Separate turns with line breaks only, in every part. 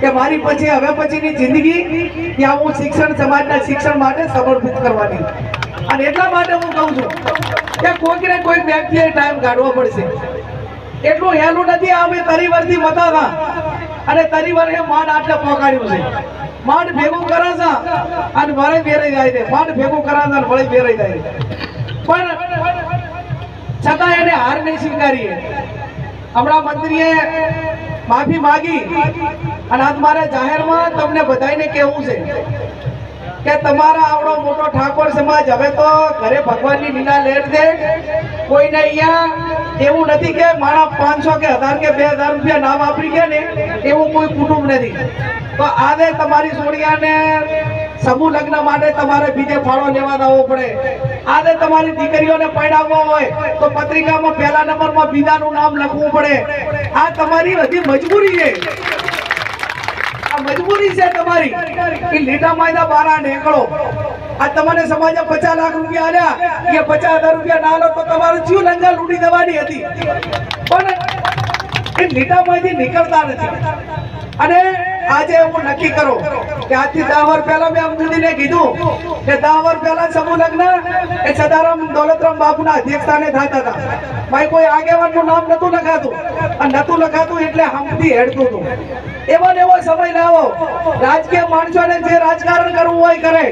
કે મારી પછી, હવે પછીની જિંદગી ત્યાં હું શિક્ષણ સમાજના શિક્ષણ માટે સમર્પિત કરવાની. અને એટલા માટે હું કહું છું કે કોઈક ને કોઈક વ્યક્તિએ ટાઈમ કાઢવો પડશે. એટલું હેલું નથી, અમે તરીવરથી મતા અને તરીવર એ માંડ આટલે પહોંચાડ્યું છે. માંડ ભેગું કરાશા અને વળે બેરાઈ જાય છે. માંડ ભેગું કરે છે અને વળે બેરાઈ જાય પણ છતાં એને હાર નહીં સ્વીકારીએ. હમણાં મંત્રીએ માફી માંગી. અને આજ મારે જાહેરમાં તમને બધાને કહેવું છે કે તમારા આવડો મોટો ઠાકોર સમાજ હવે તો ઘરે ભગવાનની લીલા લેર દે કોઈને અહીંયા એવું નથી કે મારા પાંચસો કે હજાર કે બે હજાર રૂપિયા નામ વાપરી ગયા ને એવું કોઈ કુટુંબ નથી. તો આજે તમારી સોડિયાને સમૂહ લગ્ન માટે તમારે બીજે ફાળો લેવા જવો પડે. આજે તમારી દીકરીઓને પડાવવા હોય તો પત્રિકામાં પહેલા નંબરમાં બીજાનું નામ લખવું પડે. આ તમારી બધી મજબૂરી છે. મજબૂરી છે તમારી. કે લીટા માયદા બારા નીકળો. આ તમને સમાજે પચાસ લાખ રૂપિયા આલ્યા. કે પચાસ હજાર રૂપિયા ના લો તો તમારું જીવ લંગા લૂંટી દેવાની હતી. પણ એ લીટામાંથી નીકળતા નથી. અને આજે હું નક્કી કરો આજથી દસ વર્ષ પહેલા મેં અમદુદીને કીધું કે દસ વર્ષ પહેલા સમૂહ એ સદારામ દોલતરામ બાપુના અધ્યક્ષતાને થતા હતા. ભાઈ કોઈ આગેવાનનું નામ નતું લખાતું. અને નતું લખાતું એટલે હમથી હેડતું હતું. એવો ને એવો સમય લાવો રાજકીય માણસોને જે રાજકારણ કરવું હોય કરે.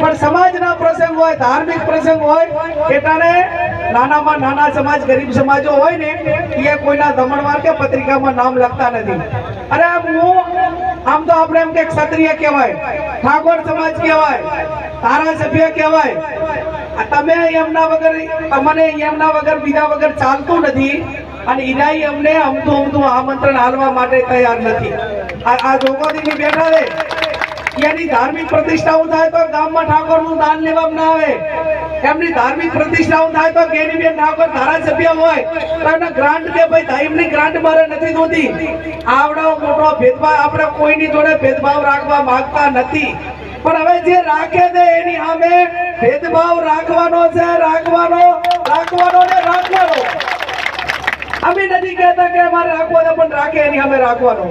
પણ સમાજના પ્રસંગ હોય, ધાર્મિક પ્રસંગ હોય એટલાને નાનામાં નાના સમાજ, ગરીબ સમાજો હોય ને, એ કોઈના દમણવાર કે પત્રિકામાં નામ લખતા નથી. અરે હું આમ તો આપણે એમ કે ક્ષત્રિય કહેવાય, ઠાકોર સમાજ કહેવાય, ધારાસભ્ય કહેવાય. તમે એમના વગર તમને એમના વગર, બીજા વગર ચાલતું નથી અને ઈનાઈ અમને અમતું અમતું આમંત્રણ હાલવા માટે તૈયાર નથી. આ જોગોદીની બેઠા છે. એની ધાર્મિક પ્રતિષ્ઠાઓ થાય તો ગામમાં ઠાકોરનું દાન લેવામાં ના આવે એમની ધાર્મિક પ્રતિષ્ઠાઓ થાય તો ગેનીબેન ઠાકોર ધારાસભ્ય હોય. તો એમને ગ્રાન્ટ કે ભાઈ ધાર્મિક ગ્રાન્ટ મારે નથી જોતી. આવડો મોટો ભેદભાવ આપણે કોઈની જોડે ભેદભાવ રાખવા માંગતા નથી. પણ હવે જે રાખે છે એની સામે ભેદભાવ રાખવાનો છે, રાખવાનો રાખવાનો ને રાખવાનો. અમે નથી કહેતા કે અમારે રાખવાનો પણ રાખે, એની અમે રાખવાનો.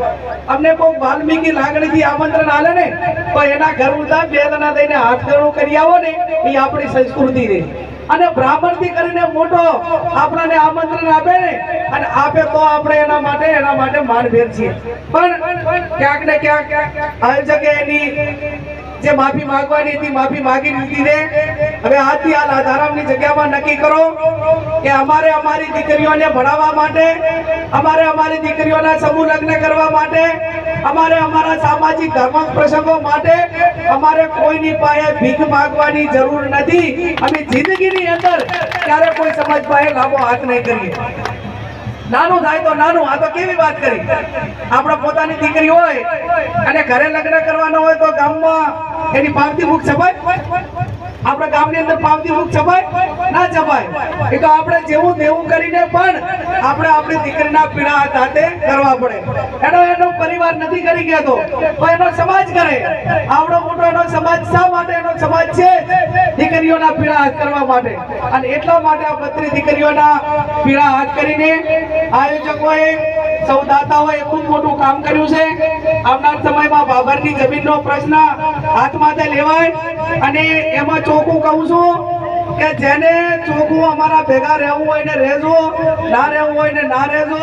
અમને કોઈ વાલ્મીકી લાગણીથી આમંત્રણ આલે ને, તો એના ઘર ઉતા બે જણા થઈને હાથ ગણું કરી આવો ને, એ આપણી સંસ્કૃતિ રે. અને બ્રાહ્મણથી કરીને મોટો આપણને આમંત્રણ આપે ને, અને આપે તો આપણે એના માટે એના માટે માનભેર છીએ. પણ ક્યાંક ને ક્યાંક આવી જગ્યાએ એની જે માફી માંગવાની હતી, માફી માંગી લીધી છે હવે આજથી આ લાધારામની જગ્યામાં નક્કી કરો કે અમારે અમારી દીકરીઓને ભણાવવા માટે, અમારે અમારી દીકરીઓના સમૂહ લગ્ન કરવા માટે, અમારે અમારા સામાજિક ધાર્મિક પ્રસંગો માટે અમારે કોઈની પાસે ભીખ માંગવાની જરૂર નથી. અમે જિંદગીની અંદર ક્યારે કોઈ સમાજ પાસે લાંબો હાથ નહીં કરીએ. નાનું થાય તો નાનું, આ તો કેવી વાત કરી? આપણે પોતાની દીકરી હોય અને ઘરે લગ્ન કરવાનો હોય તો ગામમાં એની પાવતી બુક છપાય આપણે ગામની અંદર પાવતી મુખ છપાય ના છપાય એ તો આપણે જેવું તેવું કરીને પણ આપણે આપણી દીકરીના પીડા હાથ કરવા પડે. એનો એનો પરિવાર નથી કરી ગયો તો એનો સમાજ કરે. આવડો મોટો એનો સમાજ શા માટે? એનો સમાજ છે દીકરીઓના પીડા હાથ કરવા માટે. અને એટલા માટે આ બત્રી દીકરીઓના પીડા હાથ કરીને આયોજકોએ સૌ દાતાઓએ ખૂબ મોટું કામ કર્યું છે. આવનાર સમયમાં બાબરની જમીનનો પ્રશ્ન હાથમાં લેવાય અને એમાં ચોખ્ખું કહું છું કે જેને ચોખ્ખું અમારા ભેગા રહેવું હોય ને રહેજો, ના રહેવું હોય ને ના રહેજો,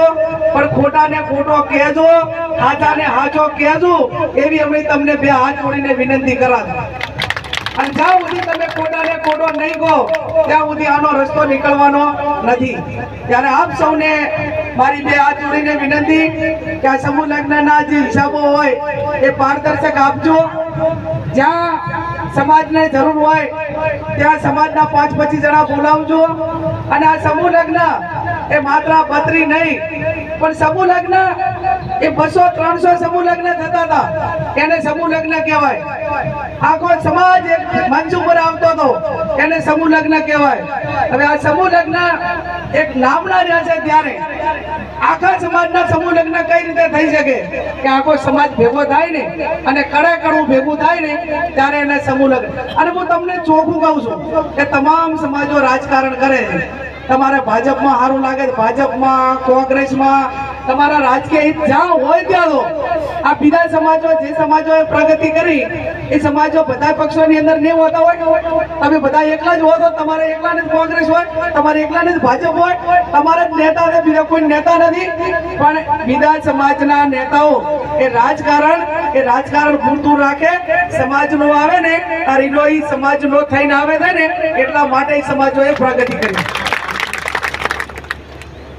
પણ ખોટા ને ખોટો કહેજો હાચા ને હાચો કહેજો, એવી અમે તમને બે હાથ જોડીને વિનંતી કરા અને જ્યાં સુધી તમે ખોટા ને ખોટો નહીં કહો, ત્યાં સુધી આનો રસ્તો નીકળવાનો નથી. ત્યારે આપ સૌને મારી બે હાથ જોડીને વિનંતી કે આ સમૂહ લગ્નના જે હિસાબો હોય, એ પારદર્શક આપજો. જ્યાં સમાજને જરૂર હોય, ત્યાં સમાજના પાંચ પચીસ જણા બોલાવજો. અને આ સમૂહ લગ્ન એ માત્ર પત્રી નહીં, પણ સમૂહ લગ્ન એ બસો ત્રણસો સમૂહ લગ્ન થતા હતા. એને સમૂહ લગ્ન કહેવાય. આખો સમાજ એક મંચ ઉપર આવતો હતો. એને સમૂહ લગ્ન કહેવાય. હવે આ સમૂહ લગ્ન એક નામના રહ્યા છે ત્યારે. આખા સમાજના સમૂહ લગ્ન કઈ રીતે થઈ શકે? કે આખો સમાજ ભેગો થાય ને, અને કડા કડવું ભેગું થાય ને, ત્યારે એને સમૂહ લગ્ન. અને હું તમને ચોખ્ખું કહું છું કે તમામ સમાજો રાજકારણ કરે તમારે ભાજપમાં સારું લાગે ભાજપમાં, કોંગ્રેસમાં તમારા રાજકીય હિત જ્યાં હોય ત્યાં લો. આ બીજા સમાજો જે સમાજોએ પ્રગતિ કરી, એ સમાજો બધા પક્ષોની અંદર નહીં હોતા હોય. તમે બધા એકલા જ હો તો તમારે એકલાને જ કોંગ્રેસ હોય, તમારે એકલાને જ ભાજપ હોય. તમારે જ નેતા છે બીજા કોઈ નેતા નથી. પણ બીજા સમાજના નેતાઓ, એ રાજકારણ એ રાજકારણ પૂરતું રાખે, સમાજનો આવે ને રીલો ઈ સમાજનો થઈને આવે છે ને, એટલા માટે સમાજોએ પ્રગતિ કરી.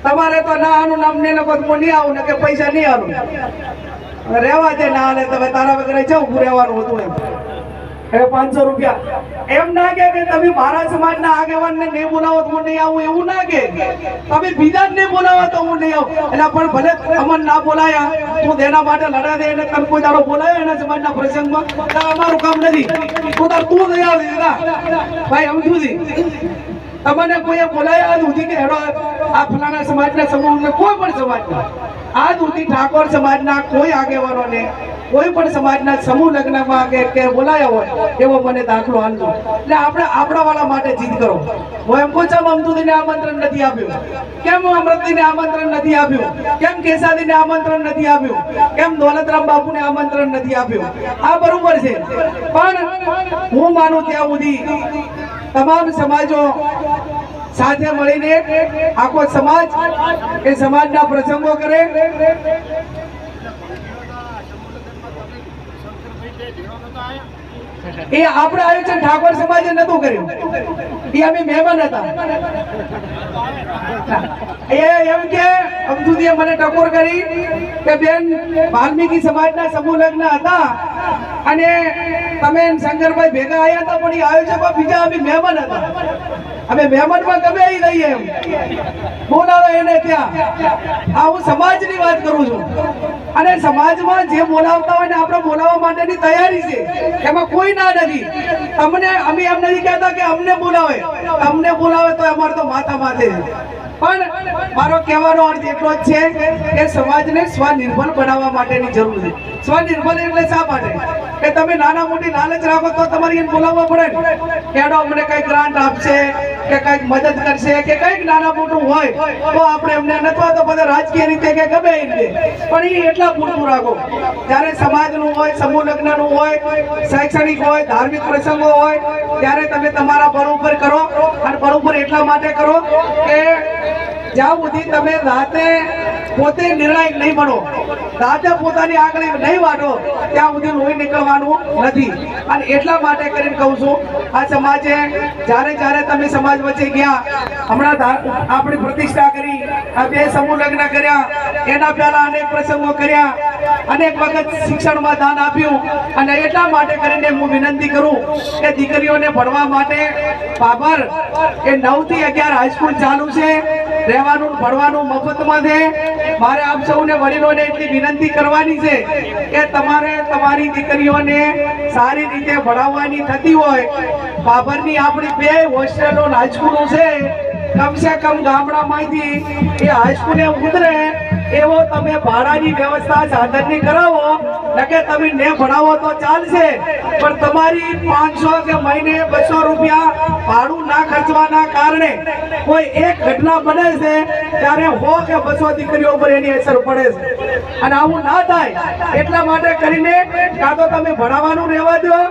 તમારે તો ના આનું નામ ને લોકો નહીં આવું ને કે પૈસા નહીં આવું રહેવા દે ના હાલે તમે તારા વગર જાવ ઉભું રહેવાનું હતું એમ. હવે પાંચસો રૂપિયા. એમ ના કે તમે મારા સમાજના આગેવાનને નહીં બોલાવો તો હું નહીં આવું એવું ના કે. તમે બીજા જ નહીં બોલાવો તો હું નહીં આવું. એટલે પણ ભલે અમન ના બોલાયા, તું તેના માટે લડા દે એટલે તમે કોઈ દાડો બોલાયો એના સમાજના પ્રસંગમાં? અમારું કામ નથી. તું તું નહીં આવે ભાઈ, સમજુ છી તમને કોઈએ બોલાયા, આજ સુધી કે હેડો, આ ફલાણા સમાજના સમૂહને કોઈ પણ સમાજના, આજ સુધી ઠાકોર સમાજના કોઈ આગેવાનોને, કોઈ પણ સમાજના સમૂહ લગ્નમાં કે કે બોલાયા હોય, એવો મને દાખલો હાલજો એટલે આપણે આપણા વાળા માટે જીત કરો. હું એમ પૂછામ અમૃતિને આમંત્રણ નથી આપ્યું. કેમ હું અમૃતિને આમંત્રણ નથી આપ્યું? કેમ કેસાદીને આમંત્રણ નથી આપ્યું? કેમ દોલતરામ બાપુને આમંત્રણ નથી આપ્યું? આ બરોબર છે. પણ હું માનું ત્યાં સુધી તમામ સમાજો સાથે મળીને આખો સમાજ એ સમાજના પ્રસંગો કરે એ આપણે આયોજન ઠાકોર સમાજે નતું કર્યું. એ અમે મહેમાન હતા. એ એમ કે અમદુદીએ મને ટકોર કરી કે, બેન, વાલ્મીકી સમાજના સમૂહ હતા અને તમે શંકરભાઈ ભેગા આવ્યા હતા, પણ એ આયોજકો બીજા અમે મહેમાન હતા. અમે મહેમાનમાં ગમે એ રહીએ એમ. બોલાવે એને ત્યાં. આ હું સમાજની વાત કરું છું. અને સમાજમાં જે બોલાવતા હોય ને આપણે બોલાવવા માટેની તૈયારી છે, એમાં કોઈ ના નથી. તમને અમે એમ નથી કહેતા કે અમને બોલાવે. અમને બોલાવે તો અમારે તો માથા માથે પણ મારો કહેવાનો અર્થ એટલો જ છે કે સમાજને સ્વનિર્ભર બનાવવા માટેની જરૂર છે. સ્વનિર્ભર એટલે શા માટે? કે તમે નાના મોટી લાલચ રાખો તો તમારે એને બોલાવવા પડે કે કેડો અમને કઈ ગ્રાન્ટ આપશે, કે કંઈક મદદ કરશે, કે કંઈક નાના મોટું હોય, તો આપણે એમને નથવા તો બધા રાજકીય રીતે કે ગમે એ રીતે. પણ એ એટલા પૂરતું રાખો. જ્યારે સમાજનું હોય, સમૂહ લગ્નનું હોય, શૈક્ષણિક હોય, ધાર્મિક પ્રસંગો હોય, ત્યારે તમે તમારા બરોબર કરો અને બરોબર એટલા માટે કરો કે જ્યાં સુધી તમે રાતે પોતે નિર્ણાયક નહીં બનો, રાતે પોતાની આંગળી નહીં વાટો, ત્યાં સુધી લોહી નીકળવાનું નથી. અને એટલા માટે કરીને કહું છું, આ સમાજે જ્યારે જ્યારે તમે સમાજ વચ્ચે ગયા, હમણાં આપણી પ્રતિષ્ઠા કરી, આ બે સમૂહ લગ્ન કર્યા એના પહેલા અનેક પ્રસંગો કર્યા, અનેક વખત શિક્ષણમાં દાન આપ્યું, અને એટલા માટે કરીને હું વિનંતી કરું કે દીકરીઓને ભણવા માટે બાબર, એ નવથી અગિયાર હાઈસ્કૂલ ચાલુ છે, રહેવાનું, ભણવાનું મફતમાં છે. મારે આપ સૌને વડીલોને એટલી વિનંતી કરવાની છે કે તમારે તમારી દીકરીઓને સારી રીતે ભણાવવાની થતી હોય. બાબરની આપણી બે હોસ્ટેલો હાઈસ્કૂલો છે. કમસે કમ ગામડામાંથી એ હાઈસ્કૂલે ઉતરે એવો તમે ભાડાની વ્યવસ્થા સાધનની કરાવો, નકે તમે ને ભણાવો તો ચાલશે. પણ તમારી પાંચસો કે મહિને બસો રૂપિયા ભાડું ના ખર્ચવાના કારણે કોઈ એક ઘટના બને છે, ત્યારે હો કે બસો દીકરીઓ પર એની અસર પડે છે. અને આવું ના થાય, એટલા માટે કરીને કાં તો તમે ભણાવવાનું રહેવા દો,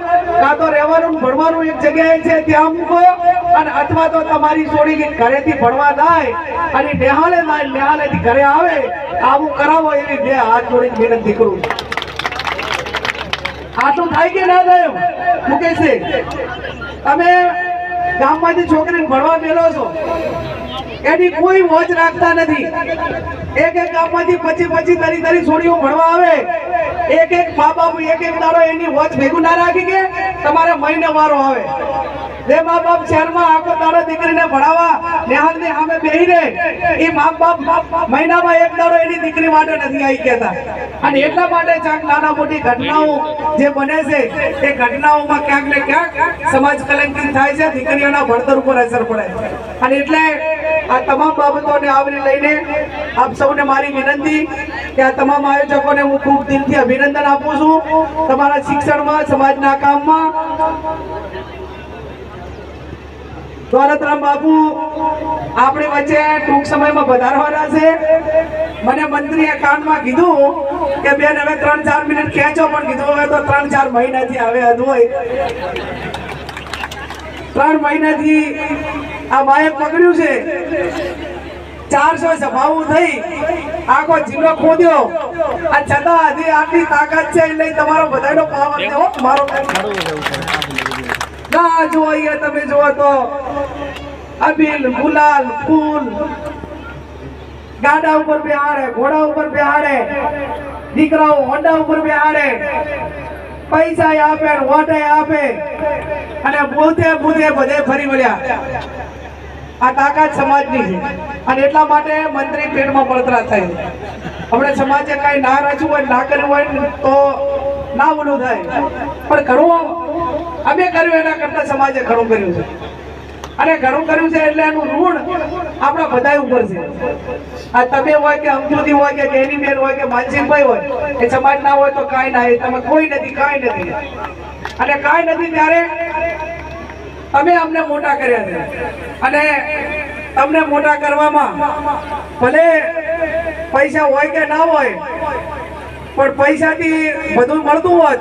કાં તો રહેવાનું ભણવાનું એક જગ્યાએ છે ત્યાં મૂકો અને અથવા તો તમારી છોડી ઘરેથી ભણવા જાય અને નેહાલે જાય નિહાળેથી ઘરે આવે, આવું કરાવો એવી બે હાથ જોડી વિનંતી કરું આટલું થાય કે ના થાય મુકેશજી તમે ગામમાંથી છોકરીને ભણવા મેળો છો, એની કોઈ મોજ રાખતા નથી. એક એક ગામમાંથી પછી પછી તરી તરી છોડીઓ ભણવા આવે, એક એક મા બાપ, એક એક દાડો એની વોચ ભેગું ના રાખી કે તમારે મહિને વારો આવે. બે મા બાપ, શહેરમાં આખો દાડો દીકરીને ભણાવવા નિહાળની સામે બેહી રહે એ મા બાપ, મહિનામાં એક દાડો એની દીકરી માટે નથી આવી કહેતા. અને એટલા માટે ક્યાંક નાના મોટી ઘટનાઓ જે બને છે, એ ઘટનાઓમાં ક્યાંક ને ક્યાંક સમાજ કલંકિત થાય છે, દીકરીઓના ભણતર ઉપર અસર પડે છે. અને એટલે આ તમામ બાબતોને આવરી લઈને આપ સૌને મારી વિનંતી કે આ તમામ આયોજકોને હું ખૂબ દિલથી અભિનંદન આપું છું. તમારા શિક્ષણમાં, સમાજના કામમાં દોલતરામ બાપુ. આપણી વચ્ચે ટૂંક સમયમાં વધારવાના છે. મને મંત્રીએ કાનમાં કીધું કે બેન હવે ત્રણ ચાર મિનિટ ખેંચો પણ કીધું હવે તો ત્રણ ચાર મહિનાથી આવે હોય. ત્રણ મહિનાથી આ માએ પકડ્યું છે. ચારસો સભાઓ થઈ. આખો જિલ્લો ખોદ્યો. આ છતાં હજી આટલી તાકાત છે એટલે તમારો બધાનો પાવર છે મારો ના જો અહીંયા તમે જુઓ તો? અબીલ ગુલાલ, ફૂલ. ગાડા ઉપર બેહાડે, ઘોડા ઉપર બેહાડે. દીકરાઓ હોન્ડા ઉપર બેહાડે. પૈસા આપે વોટે આપે. અને બુધે બુધે બધે ફરી વળ્યા. આ તાકાત સમાજની છે. અને એટલા માટે મંત્રી પેટમાં બળતરા થાય. આપણે સમાજે કાંઈ ના રચવું હોય, ના કર્યું હોય તો ના ઓલું થાય. પણ ઘણું અમે કર્યું, એના કરતા સમાજે ઘણું કર્યું છે. અને ઘણું કર્યું છે એટલે એનું ઋણ આપણા બધા ઉપર છે. આ તમે હોય કે અમજોદી હોય કે ગેની બેન હોય કે માનસિંહભાઈ હોય, એ સમાજ ના હોય તો કાંઈ ના તમે કોઈ નથી, કાંઈ નથી. અને કાંઈ નથી ત્યારે અમે અમને મોટા કર્યા છે. અને તમને મોટા કરવામાં ભલે પૈસા હોય કે ના હોય પણ પૈસાથી બધું મળતું હોત,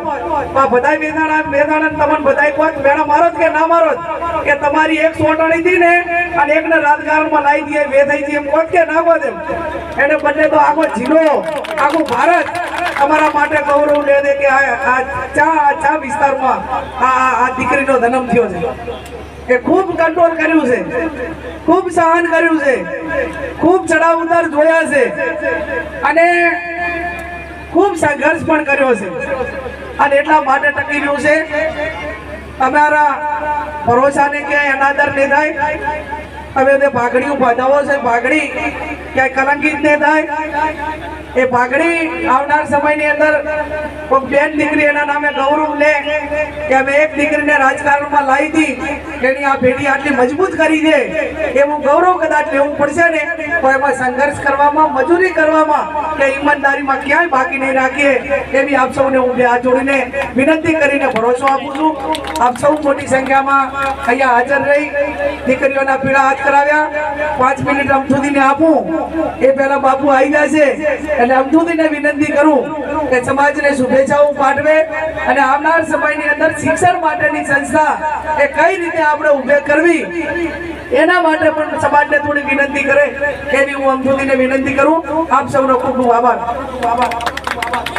તો બધા મેદાણા વેદાણા તમને બધા કોત વેણા મારો કે ના મારો કે તમારી એક સોટાણી હતી ને, અને એકને રાજકારણમાં લાવી દઈએ વે થઈ એમ કોત કે ના કોત એમ? એને બદલે તો આખો જિલ્લો, આખું ભારત તમારા માટે ગૌરવ લે દે કે આ ચા ચા વિસ્તારમાં આ આ દીકરીનો જન્મ થયો છે. કે ખૂબ કંટ્રોલ કર્યું છે. ખૂબ સહન કર્યું છે. ખૂબ ચડાવ ઉતાર જોયા છે. અને ખૂબ સંઘર્ષ પણ કર્યો છે. અને એટલા માટે ટકી રહ્યું છે અમારા ભરોસાને ક્યાંય અનાદર નહીં થાય. તમે તે પાઘડી બાંધાવો છે ભાગડી ક્યાંય કલંકિત ને થાય. એ ભાગડી આવનાર સમયની અંદર કોઈ બેન દીકરી એના નામે ગૌરવ લે કે અમે એક દીકરીને રાજકારણમાં લાવી હતી એની આ પેઢી આટલી મજબૂત કરી છે. એવું ગૌરવ કદાચ લેવું પડશે ને, તો એમાં સંઘર્ષ કરવામાં, મજૂરી કરવામાં કે ઈમાનદારીમાં ક્યાંય બાકી નહીં રાખીએ એવી આપ સૌને હું બે હાથ જોડીને વિનંતી કરીને ભરોસો આપું છું. આપ સૌ મોટી સંખ્યામાં અહીંયા હાજર રહી. દીકરીઓના પીળા હાથ કરાવ્યા. પાંચ મિનિટ અમથુદીને આપું. એ પહેલા બાપુ આવી છે. એટલે અમથુદીને વિનંતી કરું કે સમાજને શુભેચ્છાઓ પાઠવે અને આવનાર સમયની અંદર શિક્ષણ માટેની સંસ્થા એ કઈ રીતે આપણે ઉભે કરવી, એના માટે પણ સમાજને થોડી વિનંતી કરે. એવી હું અમથુદીને વિનંતી કરું. આપ સૌનો ખૂબ ખૂબ આભાર આભાર.